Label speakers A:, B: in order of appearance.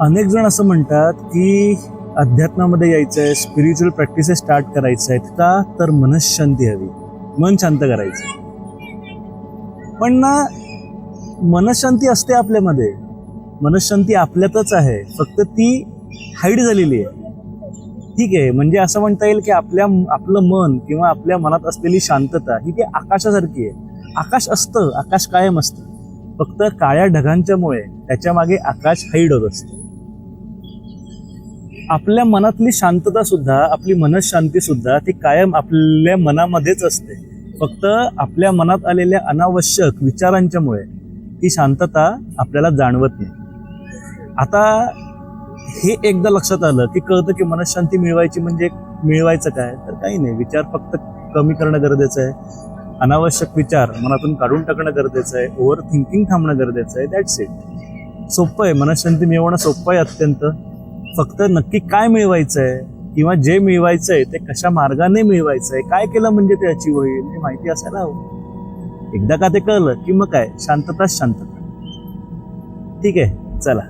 A: अनेक जण असं म्हणतात की अध्यात्मामध्ये यायचं आहे स्पिरिच्युअल प्रॅक्टिसेस स्टार्ट करायचं आहेत का तर मनशांती हवी. मन शांत करायचं पण ना मनशांती असते आपल्यामध्ये. मनशांती आपल्यातच आहे. फक्त ती हाईड झालेली आहे. ठीक आहे म्हणजे असं म्हणता येईल की आपल्या आपलं मन किंवा आपल्या मनात असलेली शांतता ही ती आकाशासारखी आहे. आकाश असतं आकाश कायम असतं. फक्त काळ्या ढगांच्यामुळे त्याच्यामागे आकाश हाईड होत असतं. आपल्या मनातली शांतता सुद्धा आपली मनशांती सुद्धा ती कायम आपल्या मनामध्येच असते. फक्त आपल्या मनात आलेल्या अनावश्यक विचारांच्यामुळे ती शांतता आपल्याला जाणवत नाही. आता हे एकदा लक्षात आलं की कळतं की मनशांती मिळवायची म्हणजे मिळवायचं काय? तर काही नाही. विचार फक्त कमी करणं गरजेचं आहे. अनावश्यक विचार मनातून काढून टाकणं गरजेचं आहे. ओव्हर थिंकिंग थांबणं गरजेचं आहे. दॅट्स इट सोपं आहे. मनशांती मिळवणं सोपं आहे अत्यंत. फक्त नक्की काय मिळवायचं आहे किंवा जे मिळवायचं आहे ते कशा मार्गाने मिळवायचं आहे काय केलं म्हणजे ते अचीव होईल हे माहिती असायला हवं. एकदा का ते कळलं की मग काय? शांतताच शांतता. ठीक आहे चला.